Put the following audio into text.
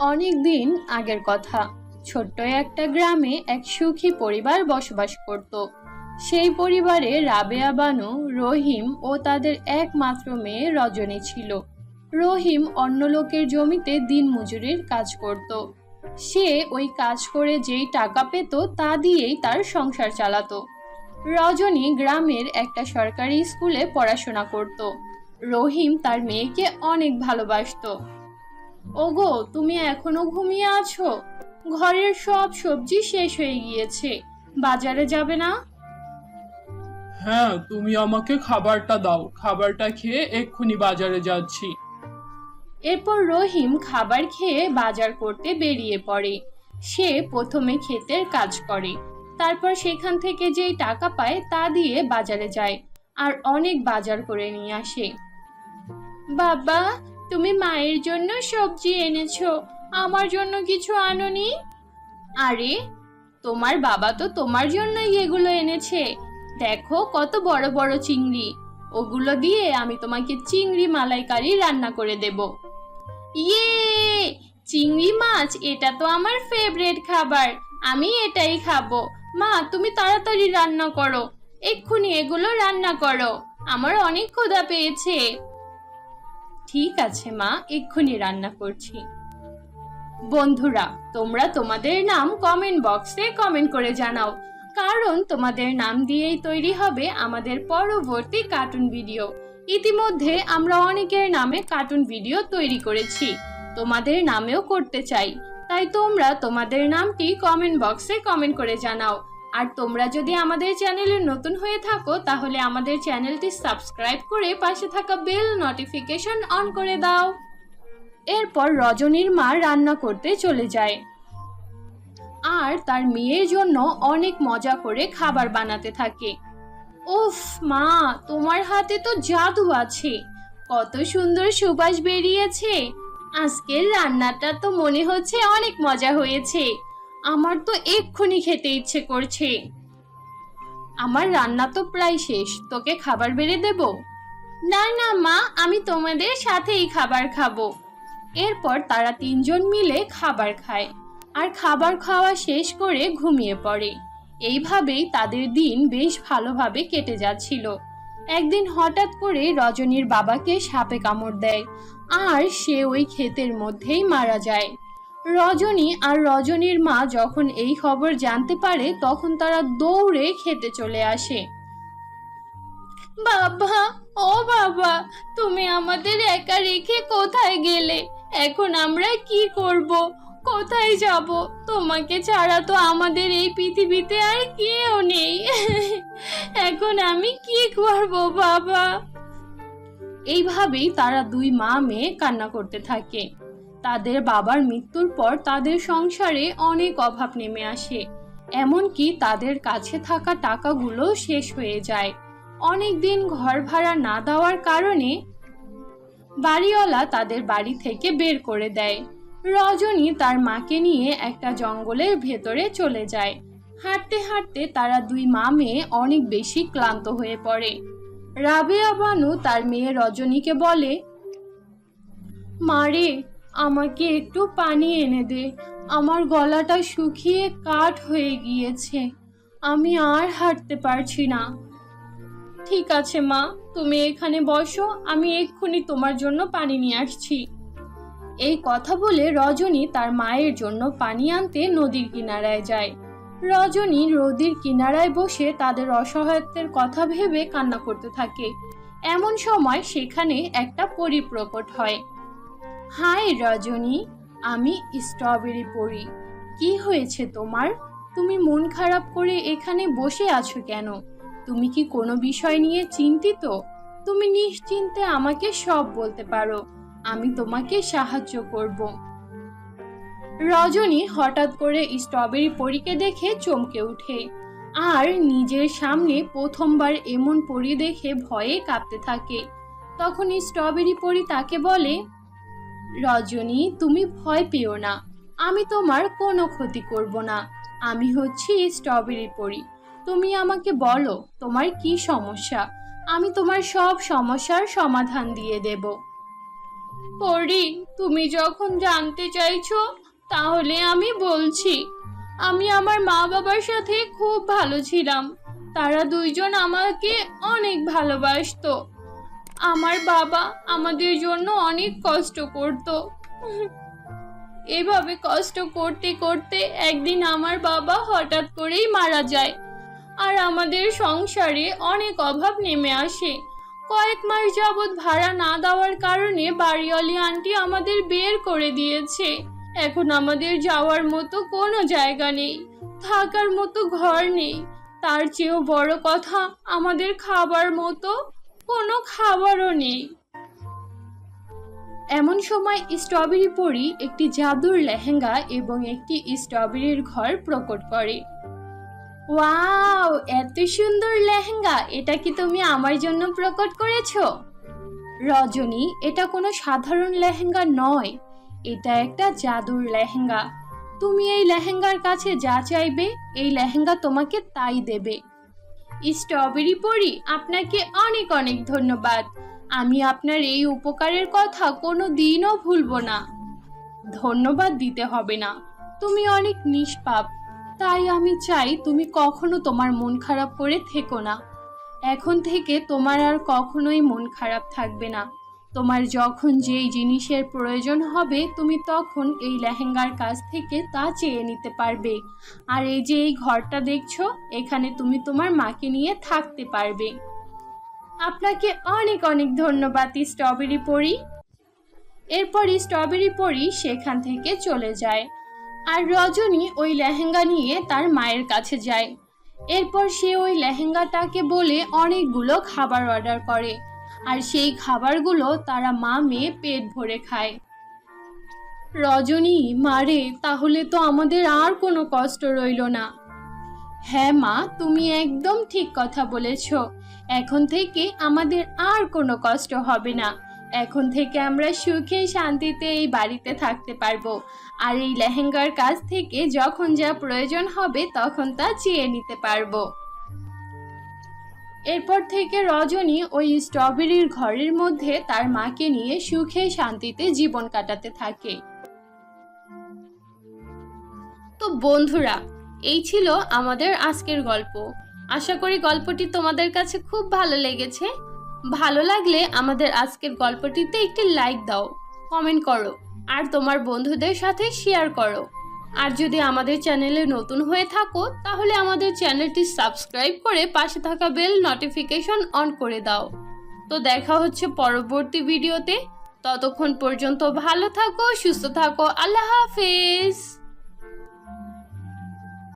অনেক দিন আগের কথা। ছোট্ট একটা গ্রামে এক সুখী পরিবার বসবাস করত। সেই পরিবারে রাবেয়া বানু, রহিম ও তাদের একমাত্র মেয়ে রজনী ছিল। রহিম অন্য লোকের জমিতে দিন মজুরির কাজ করত। সে ওই কাজ করে যেই টাকা পেত তা দিয়েই তার সংসার চালাতো। রজনী গ্রামের একটা সরকারি স্কুলে পড়াশোনা করত। রহিম তার মেয়েকে অনেক ভালোবাসতো। ওগো তুমি এখনও ঘুমিয়ে আছো? ঘরের সব সবজি শেষ হয়ে গিয়েছে। বাজারে যাবে না? হ্যাঁ তুমি আমাকে খাবারটা দাও। খাবারটা খেয়ে এক্ষুনি বাজারে যাচ্ছি। এরপর রহিম খাবার খেয়ে বাজার করতে বেরিয়ে পড়ে। সে প্রথমে ক্ষেতের কাজ করে। তারপর সেখান থেকে যেই টাকা পায় তা দিয়ে বাজারে যায়। আর অনেক বাজার করে নিয়ে আসে। বাবা তুমি মায়ের জন্য সবজি এনেছো। আমার জন্য কিছু আনোনি? আরে, তোমার বাবা তো তোমার জন্যই এগুলো এনেছে। দেখো কত বড় বড় চিংড়ি। ওগুলো দিয়ে আমি তোমাকে চিংড়ি মালাইকারি রান্না করে দেব। ইয়ে! চিংড়ি মাছ, এটা তো আমার ফেভারিট খাবার। আমি এটাই খাব। মা, তুমি তাড়াতাড়ি রান্না করো। এক্ষুনি এগুলো রান্না করো। আমার অনেক ক্ষুধা পেয়েছে। ঠিক আছে, মা, এক্ষুনি রান্না করছি। বন্ধুরা, তোমরা তোমাদের নাম কমেন্ট বক্সে কমেন্ট করে জানাও, কারণ তোমাদের নাম দিয়েই তৈরি হবে আমাদের পরবর্তী কার্টুন ভিডিও ইতিমধ্যে আমরা অনেকের নামে কার্টুন ভিডিও তৈরি করেছি, তোমাদের নামেও করতে চাই, তাই তোমরা তোমাদের নামটি কমেন্ট বক্সে কমেন্ট করে জানাও আর তোমরা যদি আমাদের চ্যানেলে নতুন হয়ে থাকো, তাহলে আমাদের চ্যানেলটি সাবস্ক্রাইব করে পাশে থাকা বেল নোটিফিকেশন অন করে দাও। এরপর রজনীর মা রান্না করতে চলে যায়। আর তার মেয়ের জন্য অনেক মজা করে খাবার বানাতে থাকে। উফ মা, তোমার হাতে তো জাদু আছে। কত সুন্দর সুবাস বেরিয়েছে। আজকের রান্নাটা তো মনে হচ্ছে অনেক মজা হয়েছে। আমার তো এক্ষুনি খেতে ইচ্ছে করছে। আমার রান্না তো প্রায় শেষ, তোকে খাবার বেড়ে দেব? না না, মা, আমি তোমাদের সাথেই খাবার খাব। এরপর তারা তিনজন মিলে খাবার খায়, আর খাবার খাওয়া শেষ করে ঘুমিয়ে পড়ে। এইভাবেই তাদের দিন বেশ ভালোভাবে কেটে যাচ্ছিল। একদিন হঠাৎ করে রজনীর বাবাকে সাপে কামড় দেয়, আর সে ওই ক্ষেতের মধ্যেই মারা যায়। রজনী আর রজনীর মা যখন এই খবর জানতে পারে, তখন তারা দৌড়ে খেতে চলে আসে। বাবা, ও বাবা, তুমি আমাদের একা রেখে কোথায় গেলে? এখন আমরা কি করব? কোথায় যাব? তোমাকে ছাড়া তো আমাদের এই পৃথিবীতে আর কেউ নেই। এখন আমি কি করব, বাবা? এইভাবেই তারা দুই মা মেয়ে কান্না করতে থাকে। তাদের বাবার মৃত্যুর পর তাদের সংসারে অনেক অভাব নেমে আসে। এমনকি তাদের কাছে থাকা টাকাগুলো শেষ হয়ে যায়। অনেক দিন ঘর ভাড়া না দেওয়ার কারণে বাড়িওয়ালা তাদের বাড়ি থেকে বের করে দেয়। রজনী তার মাকে নিয়ে একটা জঙ্গলের ভেতরে চলে যায়। হাঁটতে হাঁটতে তারা দুই মা মেয়ে অনেক বেশি ক্লান্ত হয়ে পড়ে। রাবেয়া বানু তার মেয়ে রজনীকে বলে মারে আমাকে একটু পানি এনে দে। আমার গলাটা শুকিয়ে কাঠ হয়ে গিয়েছে। আমি আর হাঁটতে পারছি না। ঠিক আছে, মা। তুমি এখানে বসো। আমি এক্ষুনি তোমার জন্য পানি নিয়ে আসছি। এই কথা বলে রজনী তার মায়ের জন্য পানি আনতে নদীর কিনারায় যায়। রজনী নদীর কিনারায় বসে তাদের অসহায়ত্বের কথা ভেবে কান্না করতে থাকে। এমন সময় সেখানে একটা পরি প্রকট হয়। হাই রজনী, আমি স্ট্রবেরি পড়ি। কি হয়েছে তোমার? তুমি মন খারাপ করে এখানে বসে আছো কেন? তুমি কি কোনো বিষয় নিয়ে চিন্তিত? তুমি নিশ্চিন্তে আমাকে সব বলতে পারো। আমি তোমাকে সাহায্য করব। রজনী হঠাৎ করে স্ট্রবেরি পরীকে দেখে চমকে ওঠে। আর নিজের সামনে প্রথমবার এমন পরি দেখে ভয়ে কাঁপতে থাকে। তখন স্ট্রবেরি পরি তাকে বলে রজনী, তুমি ভয় পেও না। আমি তোমার কোনো ক্ষতি করব না। আমি হচ্ছি স্ট্রবেরি পরি। তুমি আমাকে বলো, তোমার কি সমস্যা? আমি তোমার সব সমস্যার সমাধান দিয়ে দেব। পরি, তুমি যখন জানতে চাইছো, তাহলে আমি বলছি। আমি আমার মা বাবার সাথে খুব ভালো ছিলাম। তারা দুইজন আমাকে অনেক ভালোবাসতো। আমার বাবা আমাদের জন্য অনেক কষ্ট করত। এভাবে কষ্ট করতে করতে একদিন আমার বাবা হঠাৎ করেই মারা যায় আর আমাদের সংসারে অনেক অভাব নেমে আসে। কয়েক মাস যাবৎ ভাড়া না দেওয়ার কারণে বাড়িওয়ালি আন্টি আমাদের বের করে দিয়েছে। এখন আমাদের যাওয়ার মতো কোনো জায়গা নেই, থাকার মতো ঘর নেই। তার চেয়েও বড় কথা আমাদের খাবার মতো কোনো খাবারও নেই। এমন সময় স্ট্রবেরি পরি একটি জাদুর লেহেঙ্গা এবং একটি স্ট্রবেরির ঘর প্রকট করে। ওয়াও, এত সুন্দর লেহেঙ্গা! এটা কি তুমি আমার জন্য প্রকট করেছ? রজনী, এটা কোনো সাধারণ লেহেঙ্গা নয়। এটা একটা জাদুর লেহেঙ্গা। তুমি এই লেহেঙ্গার কাছে যা চাইবে, এই লেহেঙ্গা তোমাকে তাই দেবে। স্ট্রবেরি পরি, আপনাকে অনেক অনেক ধন্যবাদ। আমি আপনার এই উপকারের কথা কোনো দিনও ভুলবো না। ধন্যবাদ দিতে হবে না। তুমি অনেক নিষ্পাপ। তাই আমি চাই তুমি কখনো তোমার মন খারাপ করে থেকো না। এখন থেকে তোমার আর কখনোই মন খারাপ থাকবে না। তোমার যখন যেই জিনিসের প্রয়োজন হবে, তুমি তখন এই লেহেঙ্গার কাছ থেকে তা চেয়ে নিতে পারবে। আর এই যে এই ঘরটা দেখছ, এখানে তুমি তোমার মাকে নিয়ে থাকতে পারবে। আপনাকে অনেক অনেক ধন্যবাদ, স্ট্রবেরি পরি। এরপরই স্ট্রবেরি পরি সেখান থেকে চলে যায়। আর রজনী ওই লেহেঙ্গা নিয়ে তার মায়ের কাছে যায়। এরপর সে ওই লেহেঙ্গাটাকে বলে অনেকগুলো খাবার অর্ডার করে। আর সেই খাবারগুলো তারা মা মেয়ে পেট ভরে খায়। রজনী মারে তাহলে তো আমাদের আর কোনো কষ্ট রইল না। হ্যাঁ মা, তুমি একদম ঠিক কথা বলেছ। এখন থেকে আমাদের আর কোনো কষ্ট হবে না। এখন থেকে আমরা সুখে শান্তিতে এই বাড়িতে থাকতে পারব। আর এই লেহেঙ্গার কাছ থেকে যখন যা প্রয়োজন হবে তখন তা চেয়ে নিতে পারব। এরপর থেকে রজনী ওই স্ট্রবেরির ঘরের মধ্যে তার মাকে নিয়ে সুখে শান্তিতে জীবন কাটাতে থাকে। তো বন্ধুরা, এই ছিল আমাদের আজকের গল্প। আশা করি গল্পটি তোমাদের কাছে খুব ভালো লেগেছে। ভালো লাগলে আমাদের আজকের গল্পটিতে একটি লাইক দাও, কমেন্ট করো, আর তোমার বন্ধুদের সাথে শেয়ার করো। আর যদি আমাদের চ্যানেলে নতুন হয়ে থাকো, তাহলে আমাদের চ্যানেলটি সাবস্ক্রাইব করে পাশে থাকা বেল নোটিফিকেশন অন করে দাও। তো দেখা হচ্ছে পরবর্তী ভিডিওতে। ততক্ষণ পর্যন্ত ভালো থাকো, সুস্থ থাকো। আল্লাহ হাফেজ।